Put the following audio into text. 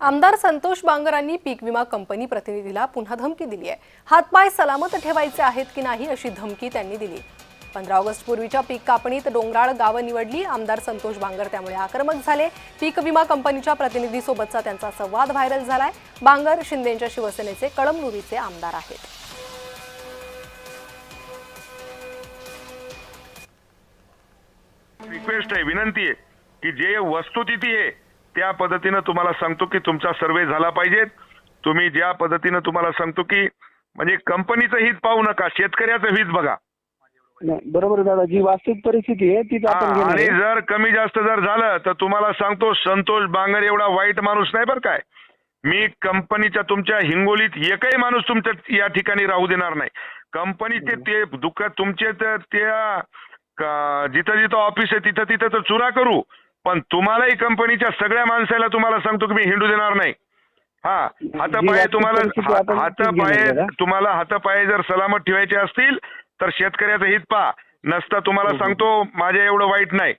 आमदार संतोष बांगरांनी पीक विमा कंपनी प्रतिनिधीला पुन्हा धमकी दिली आहे. हातपाय सलामत ठेवायचे आहेत की नाही अशी धमकी त्यांनी दिली. पंधरा ऑगस्ट पूर्वीच्या पीक कापणीत डोंगराळ गावं निवडली. आमदार संतोष बांगर त्यामुळे आक्रमक झाले. पीक विमा कंपनीच्या प्रतिनिधीसोबतचा त्यांचा संवाद व्हायरल झालाय. बांगर शिंदेच्या शिवसेनेचे कळमनुरीचे आमदार आहेत. रिक्वेस्ट आहे विनंती आहे की जे वस्तुस्थिती आहे त्या पद्धतीनं तुम्हाला सांगतो की तुमचा सर्वे झाला पाहिजे. तुम्ही ज्या पद्धतीनं तुम्हाला सांगतो की म्हणजे कंपनीचं हित पाहू नका शेतकऱ्याचं हित बघा. नाही, बरोबर दादा जी वास्तविक परिस्थिती आहे घेणार आणि. जर कमी जास्त जर झालं तर तुम्हाला सांगतो संतोष बांगर एवढा वाईट माणूस नाही बरं काय. मी कंपनीच्या तुमच्या हिंगोलीत एकही माणूस तुमच्या या ठिकाणी राहू देणार नाही. कंपनीचे ते दुःख तुमचे तर त्या जिथं जिथं ऑफिस आहे तिथं तिथं तर चुरा करू. पण तुम्हालाही कंपनीच्या सगळ्या माणसाला तुम्हाला सांगतो की मी हिंडू देणार नाही. हा हातापाये तुम्हाला हा- हातापाये. तुम्हाला हातापाये जर सलामत ठेवायचे असतील तर शेतकऱ्याचं हित पहा. नसता तुम्हाला सांगतो माझ्या एवढं वाईट नाही.